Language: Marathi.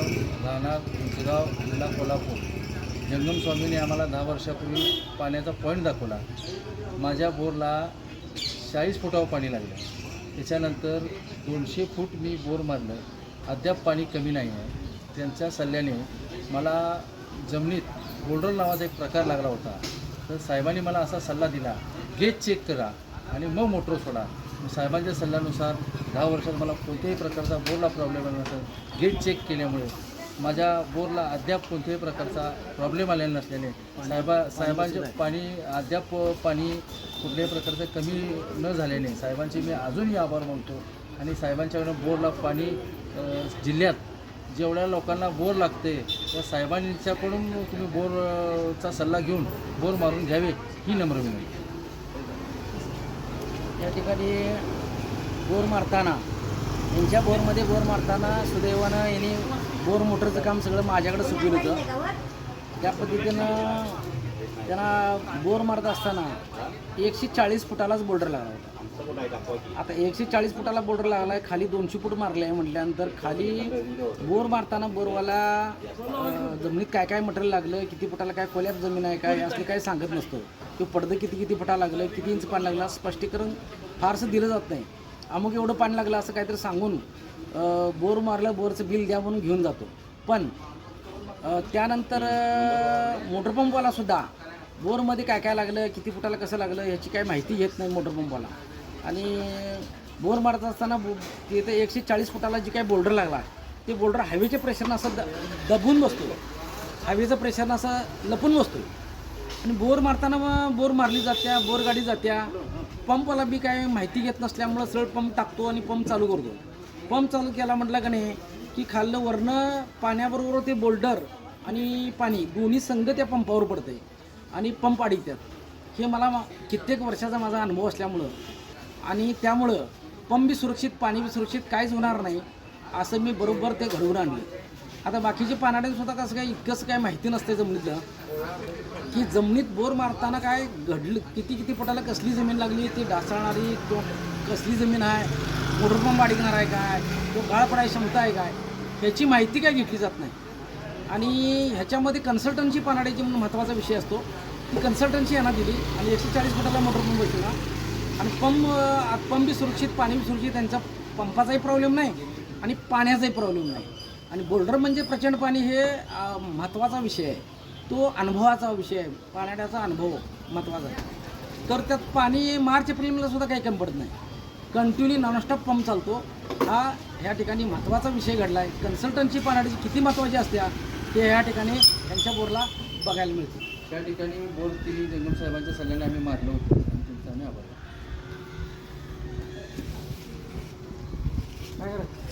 राहणार उंचगाव जिल्हा कोल्हापूर. जंगम स्वामीने आम्हाला दहा वर्षापूर्वी पाण्याचा पॉईंट दाखवला. माझ्या बोरला चाळीस फुटावर पाणी लागलं. त्याच्यानंतर दोनशे फूट मी बोर मारलं. अद्याप पाणी कमी नाही आहे. त्यांच्या सल्ल्याने मला जमिनीत बोल्डर नावाचा एक प्रकार लागला होता. तर साहेबांनी मला असा सल्ला दिला गेज चेक करा आणि मग मोटर सोडा. साहेबांच्या सल्ल्यानुसार दहा वर्षात मला कोणत्याही प्रकारचा बोरला प्रॉब्लेम आला नसेल. गेट चेक केल्यामुळे माझ्या बोरला अद्याप कोणत्याही प्रकारचा प्रॉब्लेम आलेला नसल्याने साहेबा साहेबांचे पाणी अद्याप पाणी कुठल्याही प्रकारचं कमी न झाल्याने साहेबांचे मी अजूनही आभार मानतो आणि साहेबांच्याकडून बोरला पाणी जिल्ह्यात जेवढ्या लोकांना बोर लागते त्या साहेबांच्याकडून तुम्ही बोरचा सल्ला घेऊन बोर मारून घ्यावे ही नम्र विनंती. या ठिकाणी बोर मारताना यांच्या बोरमध्ये बोर मारताना सुदैवानं यांनी बोर मोटरचं काम सगळं माझ्याकडे सुटलं होतं. त्या पद्धतीनं त्यांना बोर मारत असताना एकशे चाळीस फुटालाच बोर्डर लागला होता. आता एकशे चाळीस फुटाला बोर्डर लागला आहे खाली दोनशे फूट मारले आहे म्हटल्यानंतर खाली बोर मारताना बोरवाला जमिनीत काय काय मटेरियल लागलं किती फुटाला काय खोल्यात जमीन आहे काय असं काय सांगत नसतं. ते पडदं किती किती फुटा लागलं किती इंच पाणी लागलं स्पष्टीकरण फारसं दिलं जात नाही. अमुक एवढं पाणी लागलं असं काहीतरी सांगून बोर मारलं बोरचं बिल द्या म्हणून घेऊन जातो. पण त्यानंतर मोटरपंपवालासुद्धा सुद्धा बोरमध्ये काय काय लागलं किती फुटाला कसं लागलं ह्याची काही माहिती येत नाही मोटरपंपवाला आणि बोर मारत असताना बो तिथे एकशे चाळीस फुटाला जी काही बोल्डर लागला ते बोल्डर हवेच्या प्रेशरनं असं द दबून बसतो. हवेचं प्रेशरनं असं लपून बसतो. आणि बोर मारताना मग बोर मारली जात्या बोर गाडी जात्या. पंपवाला बी काय माहिती घेत नसल्यामुळं सरळ पंप टाकतो आणि पंप चालू करतो. पंप चालू केला म्हटलं का नाही की खाल्लं वरनं पाण्याबरोबर ते बोल्डर आणि पाणी दोन्ही संघ त्या पंपावर पडतं आहे आणि पंप अडीतात हे मला मा- कित्येक वर्षाचा माझा अनुभव असल्यामुळं आणि त्यामुळं पंप बी सुरक्षित पाणी बी सुरक्षित काहीच होणार नाही असं मी बरोबर ते घडवून आणलं. आता बाकीचे पानाडे सुद्धा कसं काय इतकंच काय माहिती नसते जमिनीतलं की जमिनीत बोर मारताना काय घडलं किती किती पटाला कसली जमीन लागली ती डासाळणारी तो कसली जमीन आहे मोटर पंप अडकणार आहे काय तो गाळ पडायची क्षमता आहे काय ह्याची माहिती काय घेतली जात नाही. आणि ह्याच्यामध्ये कन्सल्टन्सी पानाड्याची म्हणून महत्त्वाचा विषय असतो ती कन्सल्टन्सी यांना दिली आणि एकशे चाळीस फुटाला मोटर पंप बसवला आणि पंप पंप बी सुरक्षित पाणी बी सुरक्षित त्यांचा पंपाचाही प्रॉब्लेम नाही आणि पाण्याचाही प्रॉब्लेम नाही. आणि बोल्डर म्हणजे प्रचंड पाणी हे महत्त्वाचा विषय आहे. तो अनुभवाचा विषय आहे. पाण्याचा अनुभव महत्त्वाचा आहे. तर त्यात पाणी मार्च एप्रिलला सुद्धा काही कमी पडत नाही. कंटिन्यू नॉनस्टॉप पंप चालतो. हा ह्या ठिकाणी महत्त्वाचा विषय घडला आहे. कन्सल्टन्सी पाण्याची किती महत्त्वाची असते ते ह्या ठिकाणी त्यांच्या बोरला बघायला मिळते. त्या ठिकाणी बोर तिन्ही जंगम साहेबांच्या सल्ल्याने आम्ही मारलो होतो. आणि त्यांचा आम्ही आभार मानतो. त्याला